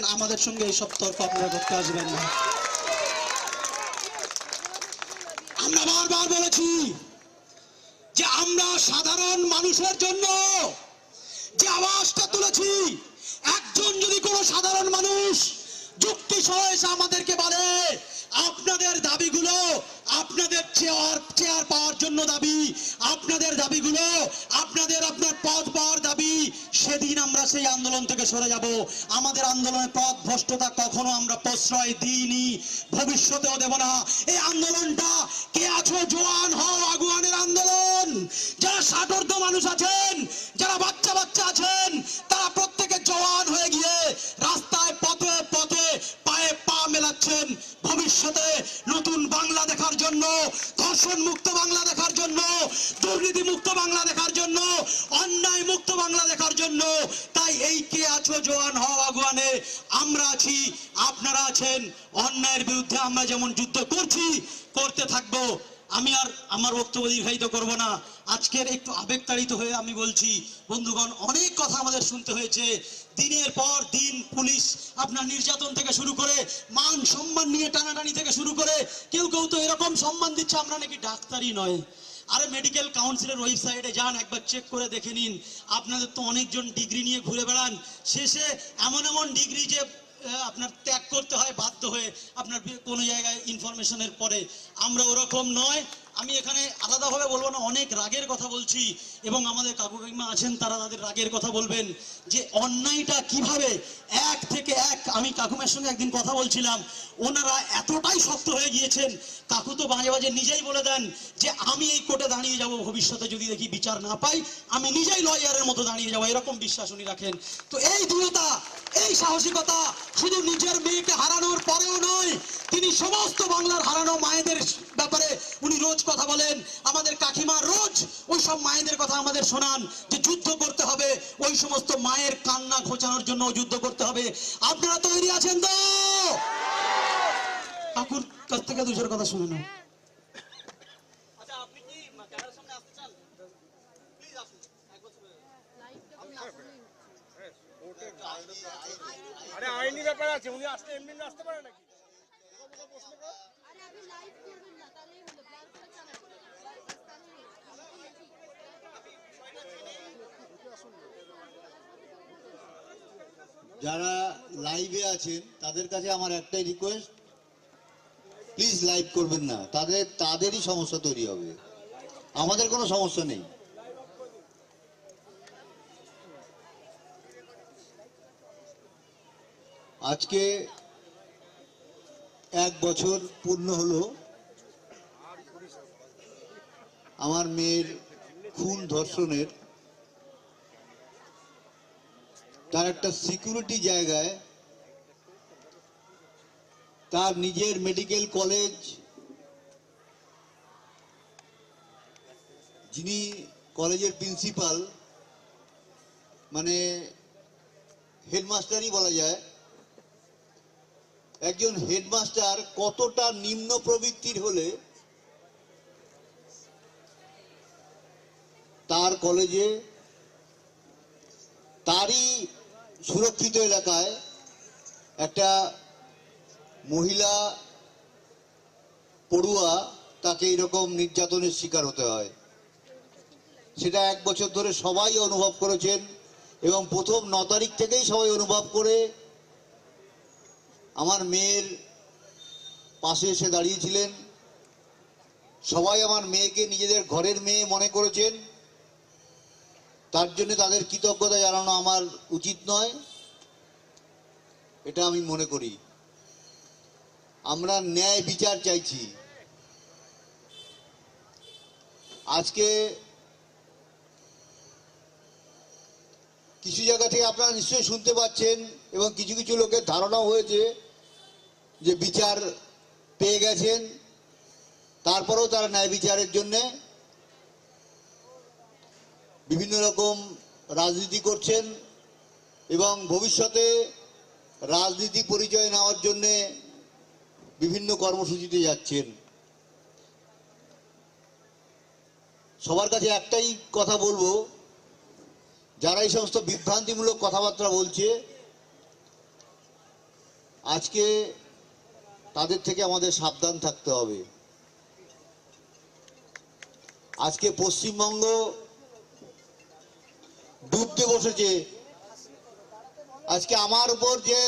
দিচ্ছেন আমাদের সঙ্গে এইসব তর্ক আপনারা করতে আসবেন না। আমরা বারবার বলেছি যে আমরা সাধারণ মানুষের জন্য যে আওয়াজটা তুলেছি, একজন যদি কোনো সাধারণ মানুষ যুক্তি সহ এসে আমাদেরকে বলে, আপনাদের দাবিগুলো আপনাদের চেয়ার চেয়ার পাওয়ার জন্য দাবি, আপনাদের দাবিগুলো আপনাদের আপনার পদ পাওয়ার সেদিন আমরা সেই আন্দোলন থেকে সরে যাব। আমাদের আন্দোলনের পথ ভ্রষ্টতা কখনো আমরা প্রশ্রয় দিইনি। ভবিষ্যতেও দেব না। এই আন্দোলনটা কে আছো? জোয়ান হও, আগুয়ানের আন্দোলন। যারা ষাটর্ধ মানুষ আছেন, যারা বাচ্চা বাচ্চা আছেন, তারা প্রত্যেকে জোয়ান হয়ে গিয়ে রাস্তায় পথে মেলাচ্ছেন ভবিষ্যতে নতুন বাংলা দেখার জন্য ধর্ষণ মুক্ত বাংলা দেখার জন্য দুর্নীতি মুক্ত বাংলা দেখার জন্য অন্যায় মুক্ত বাংলা দেখার জন্য। তাই এই কে আছো জোয়ান হওয়া আগুয়ানে, আমরা আছি, আপনারা আছেন, অন্যায়ের বিরুদ্ধে আমরা যেমন যুদ্ধ করছি, করতে থাকব। আমি আর আমার বক্তব্য দীর্ঘায়িত করব না। আজকের একটু আবেগতাড়িত হয়ে আমি বলছি, বন্ধুগণ, অনেক কথা আমাদের শুনতে হয়েছে। দিনের পর দিন পুলিশ আপনার নির্যাতন থেকে শুরু করে, মান সম্মান নিয়ে টানাটানি থেকে শুরু করে, কেউ কেউ তো এরকম সম্মান দিচ্ছে, আমরা নাকি ডাক্তারই নয়। আরে মেডিকেল কাউন্সিলের ওয়েবসাইটে যান, একবার চেক করে দেখে নিন। আপনাদের তো অনেকজন ডিগ্রি নিয়ে ঘুরে বেড়ান। শেষে এমন এমন ডিগ্রি যে আপনার ত্যাগ করতে হয় বাধ্য হয়ে আপনার কোনো জায়গায় ইনফরমেশনের পরে। আমরা ওরকম নয় আমি এখানে আলাদাভাবে বলব না, অনেক রাগের কথা বলছি এবং আমাদের কাকু কাকিমা আছেন তারা তাদের রাগের কথা বলবেন যে অন্যায়টা কীভাবে এক থেকে এক, আমি কাকুমের সঙ্গে একদিন কথা বলছিলাম, ওনারা এতটাই শক্ত হয়ে গিয়েছেন, কাকু তো মাঝে মাঝে নিজেই বলে দেন যে আমি এই কোর্টে দাঁড়িয়ে যাব, ভবিষ্যতে যদি দেখি বিচার না পাই, আমি নিজেই লয়ারের মতো দাঁড়িয়ে যাব, এরকম বিশ্বাস উনি রাখেন। তো এই দৃঢ়তা, এই সাহসিকতা শুধু নিজের মেয়েকে হারানোর পরেও নয়, তিনি সমস্ত বাংলার হারানো মায়েদের ব্যাপারে উনি রোজ কথা বলেন আমাদের কাকিমা রোজ ওই সব মায়েদের কথা আমাদের শোনান যে যুদ্ধ করতে হবে ওই সমস্ত মায়ের কান্না ঘোচানোর জন্য যুদ্ধ করতে হবে। আপনারা তৈরি আছেন তো? কাকুর কাছ থেকে দুশোর কথা শুনে নাও। আচ্ছা আপনি কি ক্যামেরার সামনে আসতে চান? প্লিজ আসুন এক বছর আরে আইনি ব্যাপার আছে উনি আসলে এমনি আসতে পারে নাকি? আরে আপনি লাইভ করবেন না তাহলেই হলো ব্লার করে চালাবেন যারা লাইভে আছেন, তাদের কাছে আমার একটাই রিকোয়েস্ট প্লিজ লাইভ করবেন না। তাদের, তাদেরই সমস্যা তৈরি হবে। আমাদের কোনো সমস্যা নেই। আজকে এক বছর পূর্ণ হলো। আমার মেয়ের খুন ধর্ষণের তার একটা সিকিউরিটি জায়গায় তার নিজের মেডিকেল কলেজ যিনি কলেজের প্রিন্সিপাল মানে হেডমাস্টারই বলা যায়, একজন হেডমাস্টার কতটা নিম্ন প্রবৃত্তির হলে তার কলেজে তারই সুরক্ষিত এলাকায় একটা মহিলা পড়ুয়া তাকে এরকম নির্যাতনের শিকার হতে হয়। সেটা এক বছর ধরে সবাই অনুভব করেছেন এবং প্রথম ন তারিখ থেকেই সবাই অনুভব করে। আমার মেয়ের পাশে এসে দাঁড়িয়েছিলেন। সবাই আমার মেয়েকে নিজেদের ঘরের মেয়ে মনে করেছেন। তার জন্য তাদের কৃতজ্ঞতা জানানো আমার উচিত নয়। এটা আমি মনে করি। আমরা ন্যায় বিচার চাইছি। আজকে কিছু জায়গা থেকে আপনারা নিশ্চয়ই শুনতে পাচ্ছেন এবং কিছু কিছু লোকের ধারণাও হয়েছে যে বিচার পেয়ে গেছেন। তারপরেও তারা ন্যায় বিচারের জন্যে বিভিন্ন রকম রাজনীতি করছেন এবং ভবিষ্যতে রাজনীতি পরিচয় নেওয়ার জন্যে বিভিন্ন কর্মসূচিতে যাচ্ছেন। সবার কাছে একটাই কথা বলব, যারা এই সমস্ত বিভ্রান্তিমূলক কথাবার্তা বলছে, আজকে তাদের থেকে আমাদের সাবধান থাকতে হবে। আজকে পশ্চিমবঙ্গ ডুবতে বসেছে। আজকে আমার উপর যে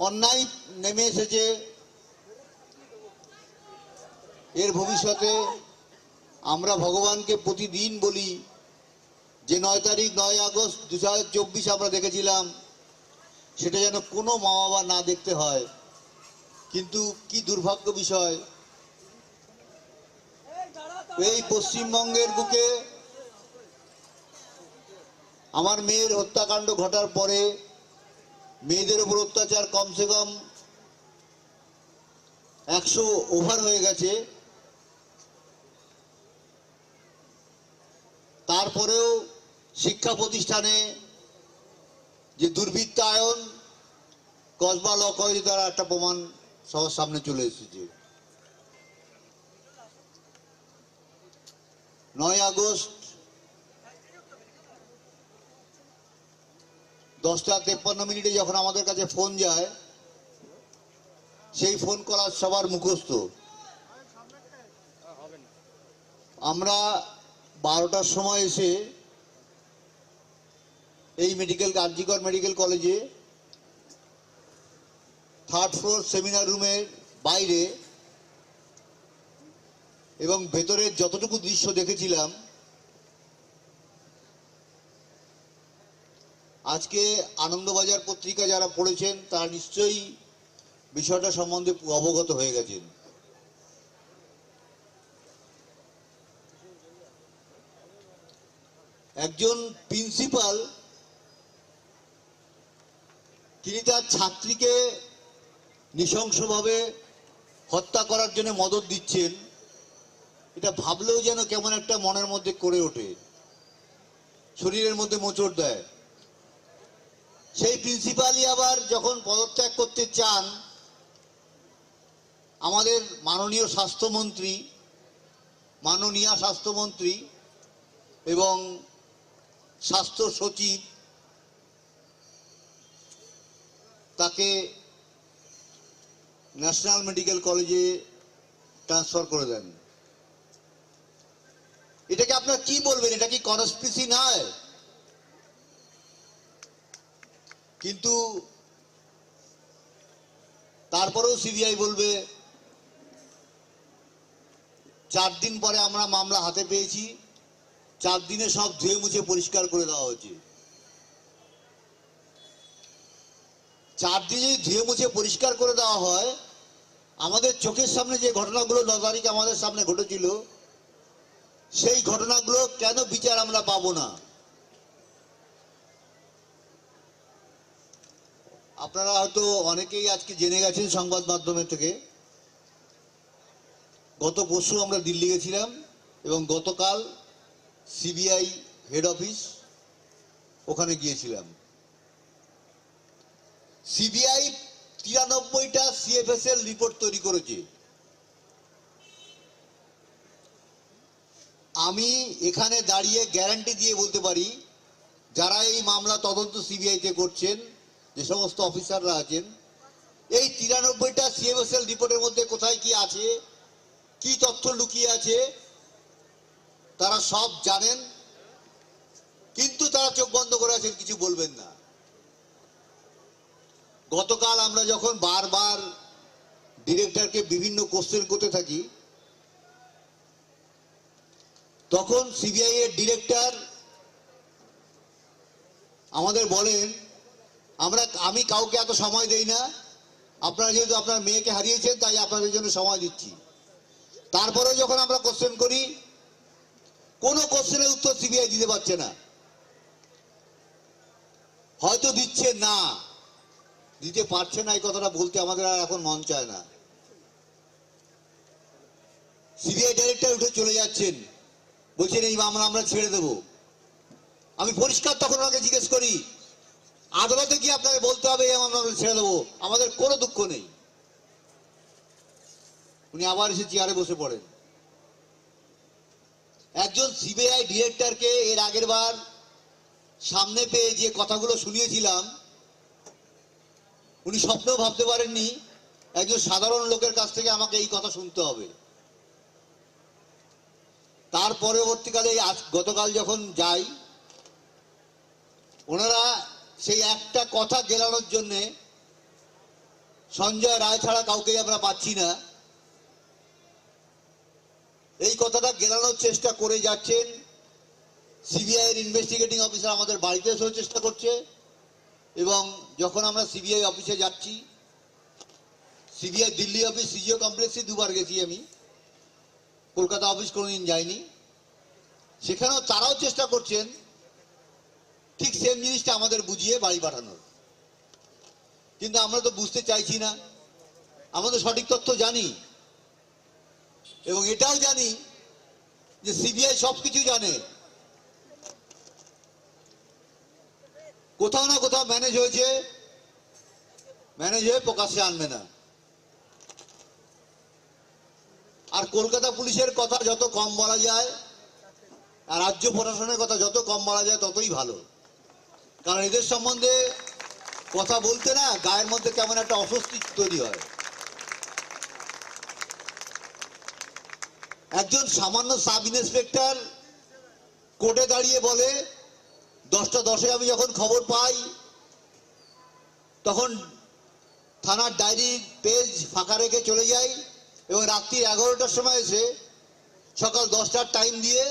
অন্যায় নেমে এসেছে, এর ভবিষ্যতে আমরা ভগবানকে প্রতিদিন বলি যে নয় তারিখ, নয় আগস্ট দু আমরা দেখেছিলাম, সেটা যেন কোনো মা বাবা না দেখতে হয়। কিন্তু কি দুর্ভাগ্য বিষয়। এই পশ্চিমবঙ্গের বুকে আমার মেয়ের হত্যাকাণ্ড ঘটার পরে মেয়েদের উপর অত্যাচার কমসে কম একশো ওভার হয়ে গেছে। তারপরেও শিক্ষা প্রতিষ্ঠানে যে দুর্বৃত্তায়ন, কসবা ল কলেজে তারা একটা প্রমাণ সবার সামনে চলে এসেছে। নয় আগস্ট দশটা তেপ্পান্ন মিনিটে যখন আমাদের কাছে ফোন যায়, সেই ফোন করার সবার মুখস্থ। আমরা বারোটার সময় এসে এই মেডিকেল কার্যিকর মেডিকেল কলেজে থার্ড ফ্লোর সেমিনার রুমের বাইরে এবং ভেতরের যতটুকু দৃশ্য দেখেছিলাম আজকে আনন্দবাজার পত্রিকা যারা পড়েছেন, তারা নিশ্চয়ই বিষয়টা সম্বন্ধে অবগত হয়ে গেছেন। একজন প্রিন্সিপাল, তিনি তার ছাত্রীকে নৃশংসভাবে হত্যা করার জন্য মদত দিচ্ছেন। এটা ভাবলেও যেন কেমন একটা মনের মধ্যে করে ওঠে। শরীরের মধ্যে মোচড় দেয়। সেই প্রিন্সিপালই আবার যখন পদত্যাগ করতে চান, আমাদের মাননীয় স্বাস্থ্যমন্ত্রী মাননীয় স্বাস্থ্যমন্ত্রী এবং স্বাস্থ্য সচিব তাকে ন্যাশনাল মেডিকেল কলেজে ট্রান্সফার করে দেন। এটাকে আপনার কি বলবেন? এটা কি কনস্পিসি নয়? কিন্তু তারপরেও সিবিআই বলবে, চার দিন পরে আমরা মামলা হাতে পেয়েছি, চার দিনে সব ধুয়ে মুছে পরিষ্কার করে দেওয়া হয়েছে। চার দিনে ধুয়ে মুছে পরিষ্কার করে দেওয়া হয়, আমাদের চোখের সামনে যে ঘটনাগুলো ন তারিখে আমাদের সামনে ঘটেছিল, সেই ঘটনাগুলো কেন বিচার আমরা পাবো না? আপনারা হয়তো অনেকেই আজকে জেনে গেছেন সংবাদ মাধ্যমের থেকে। গত পরশু আমরা দিল্লি গেছিলাম এবং গতকাল সিবিআই হেড অফিস ওখানে গিয়েছিলাম। সিবিআই তিরানব্বইটা সিএফএস এর রিপোর্ট তৈরি করেছে। আমি এখানে দাঁড়িয়ে গ্যারান্টি দিয়ে বলতে পারি, যারা এই মামলা তদন্ত সিবিআইতে করছেন যে সমস্ত অফিসাররা আছেন, এই তিরানব্বইটা সিএমএসএল রিপোর্টের মধ্যে কোথায় কি আছে, কি তথ্য লুকিয়ে আছে, তারা সব জানেন, কিন্তু তারা চোখ বন্ধ করে আছেন, কিছু বলবেন না। গতকাল আমরা যখন বারবার ডিরেক্টরকে বিভিন্ন কোশ্চেন করতে থাকি, তখন সিবিআই এর ডিরেক্টর আমাদের বলেন আমরা, আমি কাউকে এত সময় দেই না। আপনারা যেহেতু আপনার মেয়েকে হারিয়েছেন, তাই আপনাদের জন্য সময় দিচ্ছি। তারপরে যখন আমরা কোশ্চেন করি, কোনো কোশ্চেনের উত্তর সিবিআই দিতে পারছে না। হয়তো দিচ্ছে না। দিতে পারছে না, এই কথাটা বলতে আমাদের আর এখন মন চায় না। সিবিআই ডাইরেক্টর উঠে চলে যাচ্ছেন। বলছেন, এই মামলা আমরা ছেড়ে দেব। আমি পরিষ্কার তখন ওনাকে জিজ্ঞেস করি আদালতে কি আপনাকে বলতে হবে, এই ছেড়ে দেবো। আমাদের কোনো দুঃখ নেই। উনি আবার এসে চেয়ারে বসে পড়েন। একজন সিবিআই ডিরেক্টরকে এর আগের বার সামনে পেয়ে যে কথাগুলো শুনিয়েছিলাম, উনি স্বপ্নেও ভাবতে পারেননি, একজন সাধারণ লোকের কাছ থেকে আমাকে এই কথা শুনতে হবে। তার পরবর্তীকালে গতকাল যখন যাই, ওনারা সেই একটা কথা গেলানোর জন্যে সঞ্জয় রায় ছাড়া কাউকে আমরা পাচ্ছি না। এই কথাটা গেলানোর চেষ্টা করে যাচ্ছেন সিবিআই এর ইনভেস্টিগেটিং অফিসার আমাদের বাড়িতে এসেও চেষ্টা করছে এবং যখন আমরা সিবিআই অফিসে যাচ্ছি, সিবিআই দিল্লি অফিস সিজিও কমপ্লেক্সে দুবার গেছি আমি, কলকাতা অফিস কোনোদিন যাইনি। সেখানেও তারাও চেষ্টা করছেন ঠিক সেম জিনিসটা আমাদের বুঝিয়ে বাড়ি পাঠানোর। কিন্তু আমরা তো বুঝতে চাইছি না। আমরা তো সঠিক তথ্য জানি। এবং এটাও জানি যে সিবিআই সবকিছু জানে। কোথাও না কোথাও ম্যানেজ হয়েছে। ম্যানেজ হয়ে প্রকাশ্যে আনবে না। আর কলকাতা পুলিশের কথা যত কম বলা যায়, আর রাজ্য প্রশাসনের কথা যত কম বলা যায়, ততই ভালো। কারণ এদের সম্বন্ধে কথা বলতে না গায়ের মধ্যে কেমন একটা অস্বস্তি তৈরি হয়। একজন সামান্য সাব ইন্সপেক্টর কোর্টে দাঁড়িয়ে বলে, দশটা দশে আমি যখন খবর পাই, তখন থানার ডায়েরি পেজ ফাঁকা রেখে চলে যাই এবং রাত্রি এগারোটার সময় এসে সকাল দশটার টাইম দিয়ে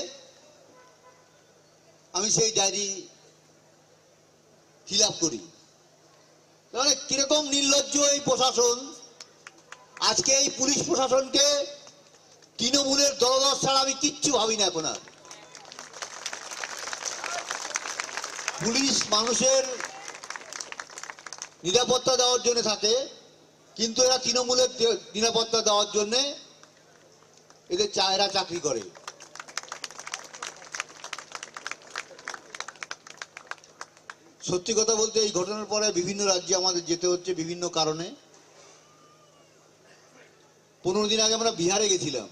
আমি সেই ডায়েরি ফিল আপ করি। তাহলে কীরকম নির্লজ্জ এই প্রশাসন? আজকে এই পুলিশ প্রশাসনকে তৃণমূলের দলদল ছাড়া আমি কিচ্ছু ভাবি না এখন আর। পুলিশ মানুষের নিরাপত্তা দেওয়ার জন্য থাকে, কিন্তু এরা তৃণমূলের নিরাপত্তা দেওয়ার জন্যে এদের চা- এরা চাকরি করে। সত্যি কথা বলতে এই ঘটনার পরে বিভিন্ন রাজ্যে আমাদের যেতে হচ্ছে বিভিন্ন কারণে। পনেরো দিন আগে আমরা বিহারে গেছিলাম।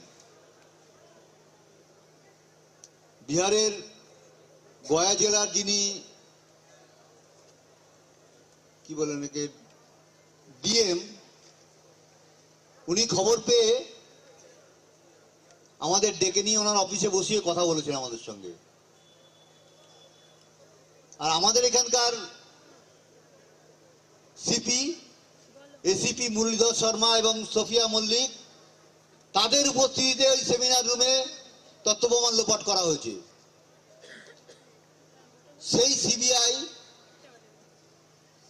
বিহারের গয়া জেলার যিনি, কি বলেন একে, ডিএম, উনি খবর পেয়ে আমাদের ডেকে নিয়ে ওনার অফিসে বসিয়ে কথা বলেছেন আমাদের সঙ্গে। আর আমাদের এখানকার সিপি এসিপি মুরলীধর শর্মা এবং সোফিয়া মল্লিক, তাদের উপস্থিতিতে ওই সেমিনার রুমে তত্ত্বপ্রমাণ লোপাট করা হয়েছে। সেই সিবিআই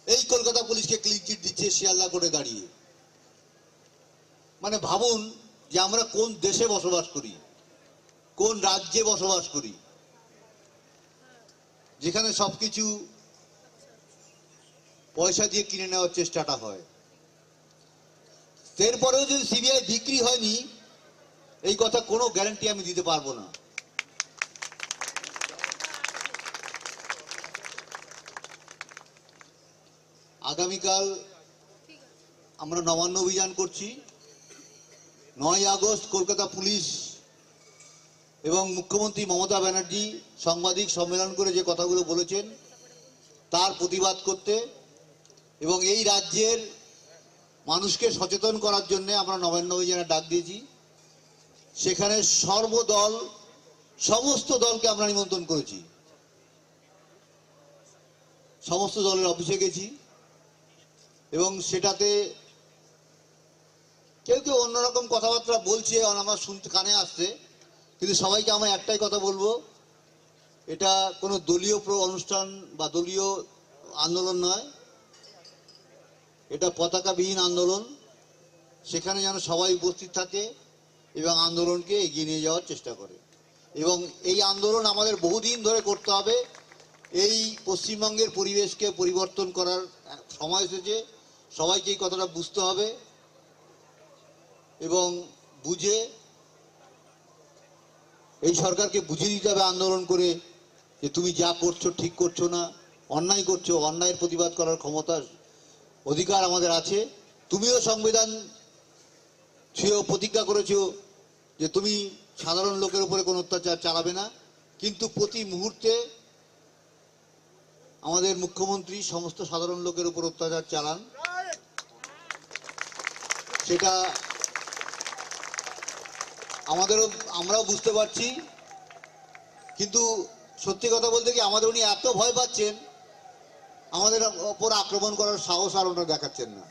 এই কলকাতা পুলিশকে ক্লিন চিট দিচ্ছে, শিয়ালদা করে দাঁড়িয়ে। মানে ভাবুন যে আমরা কোন দেশে বসবাস করি, কোন রাজ্যে বসবাস করি যেখানে সবকিছু পয়সা দিয়ে কিনে নেওয়ার চেষ্টাটা হয়। এরপরেও যদি সিবিআই বিক্রি হয়নি, এই কথা কোনো গ্যারান্টি আমি দিতে পারব না। আগামীকাল আমরা নবান্ন অভিযান করছি। নয় আগস্ট কলকাতা পুলিশ এবং মুখ্যমন্ত্রী মমতা ব্যানার্জি সাংবাদিক সম্মেলন করে যে কথাগুলো বলেছেন, তার প্রতিবাদ করতে এবং এই রাজ্যের মানুষকে সচেতন করার জন্য আমরা নবান্ন অভিযানে ডাক দিয়েছি। সেখানে সর্বদল, সমস্ত দলকে আমরা নিমন্ত্রণ করেছি। সমস্ত দলের অফিসে গেছি এবং সেটাতে কেউ কেউ অন্যরকম কথাবার্তা বলছে আমার শুনতে, কানে আসছে। কিন্তু সবাইকে আমরা একটাই কথা বলব, এটা কোনো দলীয় অনুষ্ঠান বা দলীয় আন্দোলন নয়। এটা পতাকাবিহীন আন্দোলন, সেখানে যেন সবাই উপস্থিত থাকে এবং আন্দোলনকে এগিয়ে নিয়ে যাওয়ার চেষ্টা করে। এবং এই আন্দোলন আমাদের বহুদিন ধরে করতে হবে। এই পশ্চিমবঙ্গের পরিবেশকে পরিবর্তন করার সময় এসেছে। সবাইকে এই কথাটা বুঝতে হবে এবং বুঝে এই সরকারকে বুঝিয়ে দিতে হবে আন্দোলন করে যে তুমি যা করছ, ঠিক করছ না, অন্যায় করছ, অন্যায়ের প্রতিবাদ করার ক্ষমতা অধিকার আমাদের আছে। তুমিও সংবিধান সেও প্রতিজ্ঞা করেছ যে তুমি সাধারণ লোকের উপরে কোনো অত্যাচার চালাবে না। কিন্তু প্রতি মুহূর্তে আমাদের মুখ্যমন্ত্রী সমস্ত সাধারণ লোকের উপর অত্যাচার চালান। সেটা আমাদেরও, আমরাও বুঝতে পারছি। কিন্তু সত্যি কথা বলতে কি, আমাদের উনি এত ভয় পাচ্ছেন, আমাদের ওপর আক্রমণ করার সাহস আর ওনারা দেখাচ্ছেন না।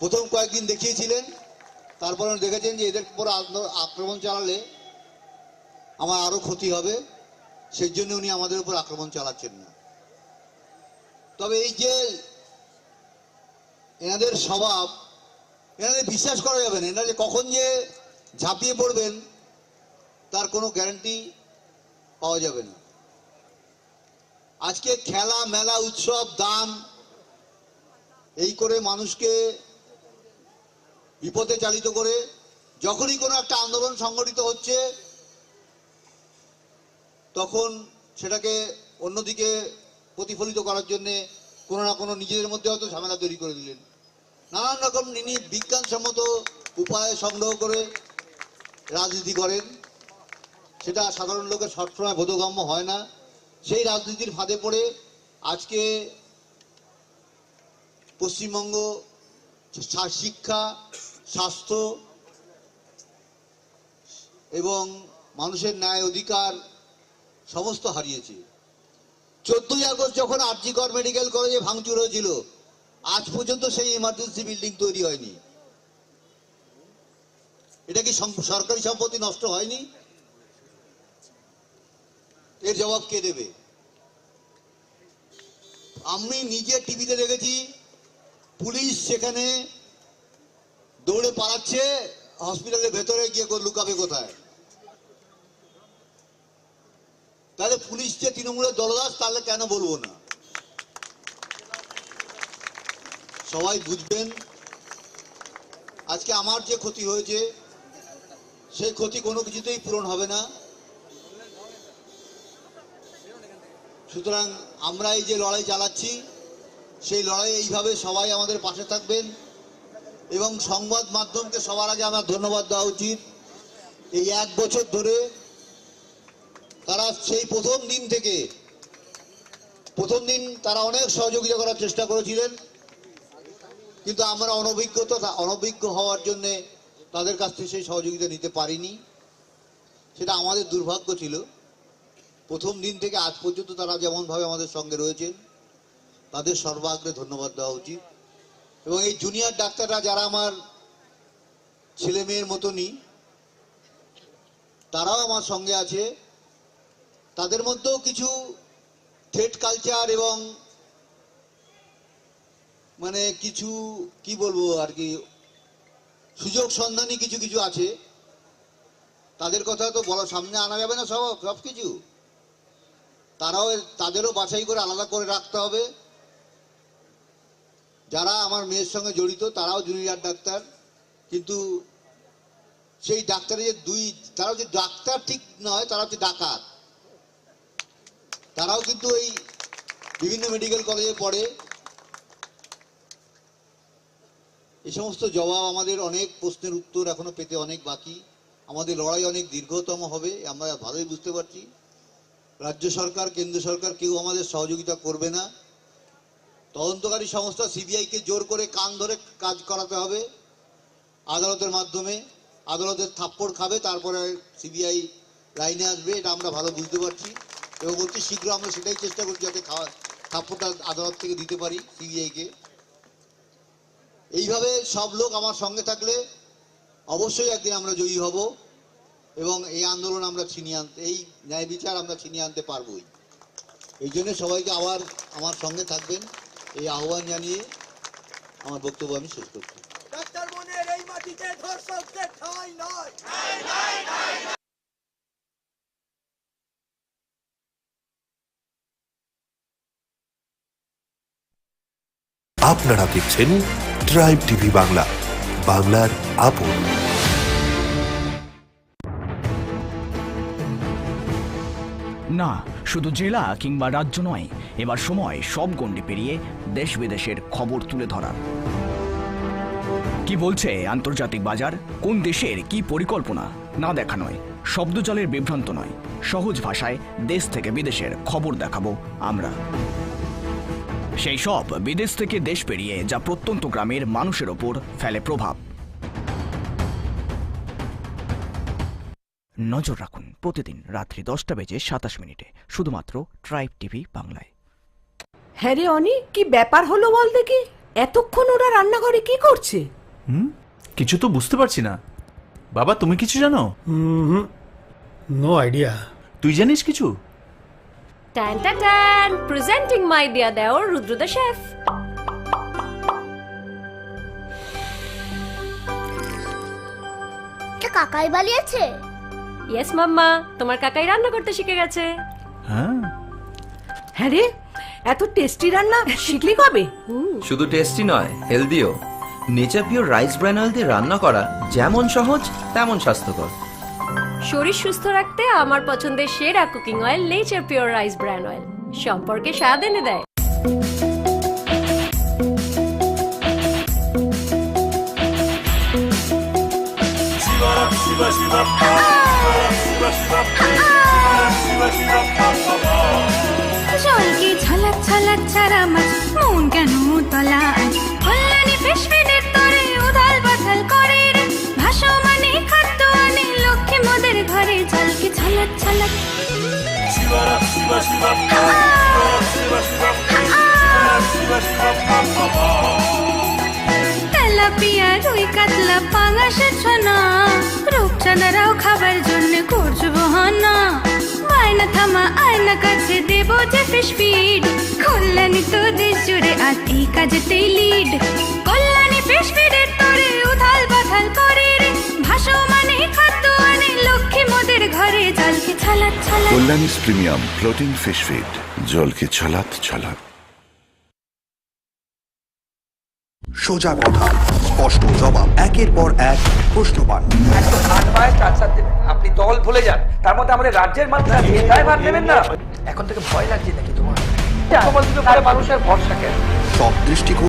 প্রথম কয়েকদিন দেখিয়েছিলেন, তারপর দেখেছেন যে এদের উপর আক্রমণ চালালে আমার আরও ক্ষতি হবে, সেই জন্য উনি আমাদের উপর আক্রমণ চালাচ্ছেন না। তবে এই যে এনাদের স্বভাব, এনাদের বিশ্বাস করা যাবে না, এনারা যে কখন যে ঝাঁপিয়ে পড়বেন, তার কোনো গ্যারান্টি পাওয়া যাবে না। আজকে খেলা, মেলা, উৎসব, দান, এই করে মানুষকে বিপদে চালিত করে যখনই কোনো একটা আন্দোলন সংগঠিত হচ্ছে, তখন সেটাকে অন্যদিকে প্রতিফলিত করার জন্যে কোনো না কোনো নিজেদের মধ্যে হয়তো ঝামেলা তৈরি করে দিলেন। নানান রকম নিনি বিজ্ঞানসম্মত উপায় সংগ্রহ করে রাজনীতি করেন, সেটা সাধারণ লোকের সবসময় বোধগম্য হয় না। সেই রাজনীতির ফাঁদে পড়ে আজকে পশ্চিমবঙ্গ শিক্ষা, স্বাস্থ্য এবং মানুষের ন্যায় অধিকার সমস্ত হারিয়েছে। চোদ্দই আগস্ট যখন আরজিকর মেডিকেল কলেজে ভাঙচুর হয়েছিল, আজ পর্যন্ত সেই ইমার্জেন্সি বিল্ডিং তৈরি হয়নি। এটা কি সরকারি সম্পত্তি নষ্ট হয়নি? এর জবাব কে দেবে? আমি নিজে টিভিতে দেখেছি, পুলিশ সেখানে দৌড়ে পালাচ্ছে, হসপিটালের ভেতরে গিয়ে লুকাবে কোথায়? তাহলে পুলিশ যে তৃণমূলের দলদাস, তাহলে কেন বলব না? সবাই বুঝবেন, আজকে আমার যে ক্ষতি হয়েছে সেই ক্ষতি কোনো কিছুতেই পূরণ হবে না। সুতরাং আমরা এই যে লড়াই চালাচ্ছি, সেই লড়াই এইভাবে সবাই আমাদের পাশে থাকবেন এবং সংবাদ মাধ্যমকে সবার আগে আমার ধন্যবাদ দেওয়া উচিত। এই এক বছর ধরে তারা সেই প্রথম দিন থেকে, প্রথম দিন তারা অনেক সহযোগিতা করার চেষ্টা করেছিলেন। কিন্তু আমরা অনভিজ্ঞতা, অনভিজ্ঞ হওয়ার জন্যে তাদের কাছ থেকে সেই সহযোগিতা নিতে পারিনি। সেটা আমাদের দুর্ভাগ্য ছিল। প্রথম দিন থেকে আজ পর্যন্ত তারা যেমনভাবে আমাদের সঙ্গে রয়েছেন, তাদের সর্বাগ্রে ধন্যবাদ দেওয়া উচিত। এবং এই জুনিয়র ডাক্তাররা যারা আমার ছেলে মেয়ের মতনই, তারাও আমার সঙ্গে আছে। তাদের মধ্যেও কিছু থ্রেড কালচার এবং মানে কিছু, কি বলব আর কি সুযোগ সন্ধানী কিছু কিছু আছে। তাদের কথা তো বলা, সামনে আনা যাবে না সব সব কিছু। তারাও তাদেরও বাছাই করে আলাদা করে রাখতে হবে। যারা আমার মেয়ের সঙ্গে জড়িত, তারাও জুনিয়র ডাক্তার। কিন্তু সেই ডাক্তারের যে দুই তারা যে ডাক্তার ঠিক নয়, তারা হচ্ছে ডাকাত। তারাও কিন্তু এই বিভিন্ন মেডিকেল কলেজে পড়ে। এই সমস্ত জবাব আমাদের অনেক প্রশ্নের উত্তর এখনও পেতে অনেক বাকি। আমাদের লড়াই অনেক দীর্ঘতম হবে, আমরা ভালোই বুঝতে পারছি। রাজ্য সরকার, কেন্দ্র সরকার কেউ আমাদের সহযোগিতা করবে না। তদন্তকারী সংস্থা সিবিআইকে জোর করে কান ধরে কাজ করাতে হবে আদালতের মাধ্যমে। আদালতের থাপ্পড় খাবে, তারপরে সিবিআই লাইনে আসবে, এটা আমরা ভালো বুঝতে পারছি। এবং অতি শীঘ্র আমরা সেটাই চেষ্টা করছি যাতে খাওয়া থাপ্পড়টা আদালত থেকে দিতে পারি সিবিআইকে এইভাবে সব লোক আমার সঙ্গে থাকলে অবশ্যই একদিন আমরা জয়ী হব এবং এই আন্দোলন আমরা ছিনিয়ে আনতে এই ন্যায় বিচার আমরা ছিনিয়ে আনতে পারবই। এই জন্য সবাইকে আবার আমার সঙ্গে থাকবেন এই আহ্বান জানিয়ে আমার বক্তব্য আমি শেষ করছি। এই মাটিতে ধর্ষকদের ঠাঁই নয়। আপনারা দেখছেন ট্রাইব টিভি বাংলা বাংলার আপন। না, শুধু জেলা কিংবা রাজ্য নয়, এবার সময় সব গণ্ডি পেরিয়ে দেশ বিদেশের খবর তুলে ধরার। কি বলছে আন্তর্জাতিক বাজার? কোন দেশের কি পরিকল্পনা? না দেখা নয়, শব্দজালের বিভ্রান্ত নয়। সহজ ভাষায় দেশ থেকে বিদেশের খবর দেখাবো আমরা। সেই সব বিদেশ থেকে দেশ পেরিয়ে যা প্রত্যন্ত গ্রামের মানুষের ওপর ফেলে প্রভাব। নজর রাখুন প্রতিদিন রাত্রি দশটা বেজে সাতাশ মিনিটে শুধুমাত্র ট্রাইব টিভি বাংলায়। হ্যাঁ রে অনি কি ব্যাপার হলো বল দেখি? এতক্ষণ ওরা রান্নাঘরে কি করছে? কিছু তো বুঝতে পারছি না। বাবা তুমি কিছু জানো? নো আইডিয়া তুই জানিস কিছু? ট্যান ট্যান প্রেজেন্টিং মাই ডিয়ার দেওর রুদ্র দ্য শেফ কাকাই বালিয়েছে ইয়েস মাম্মা। তোমার কাকাই রান্না করতে শিখে গেছে। হ্যাঁ। হ্যাঁ রে এত টেস্টি রান্না শিখলি কবে? শুধু টেস্টি নয় হেলদিও nature pure rice bran oil দিয়ে রান্না করা যেমন সহজ তেমন স্বাস্থ্যকর। শরীর সুস্থ রাখতে আমার পছন্দের সেরা cooking oil nature pure rice bran oil সম্পর্কে স্বাদ এনে দেয় জলকে তেলাপিয়া রুই কাতলা পাঙাশের ছনা রূপচাঁদারাও খাবার জন্য করছ বহানা থামা আয়না কাছে দেবো যে ফিশ ফিড কল্যাণী তো দেশ জুড়ে আর এই লিড কল্যাণী ফিডের তরে উথাল করে রে ভাসমানে খাদ্য লক্ষ্মী মোদের ঘরে জলকে ছালাত ছালাত Kalyani's premium floating fish feed. জলকে ছলাত ছলাত সোজা কথা স্পষ্ট জবাব একের পর এক প্রশ্ন পান আপনি দল ভুলে যান। তার মধ্যে আমাদের রাজ্যের মানুষ আছে। এটাই ভাব নেবেন না। এখন থেকে ভয় লাগছে নাকি তোমার? মানুষের ভরসা কেন? সব দৃষ্টিকোণ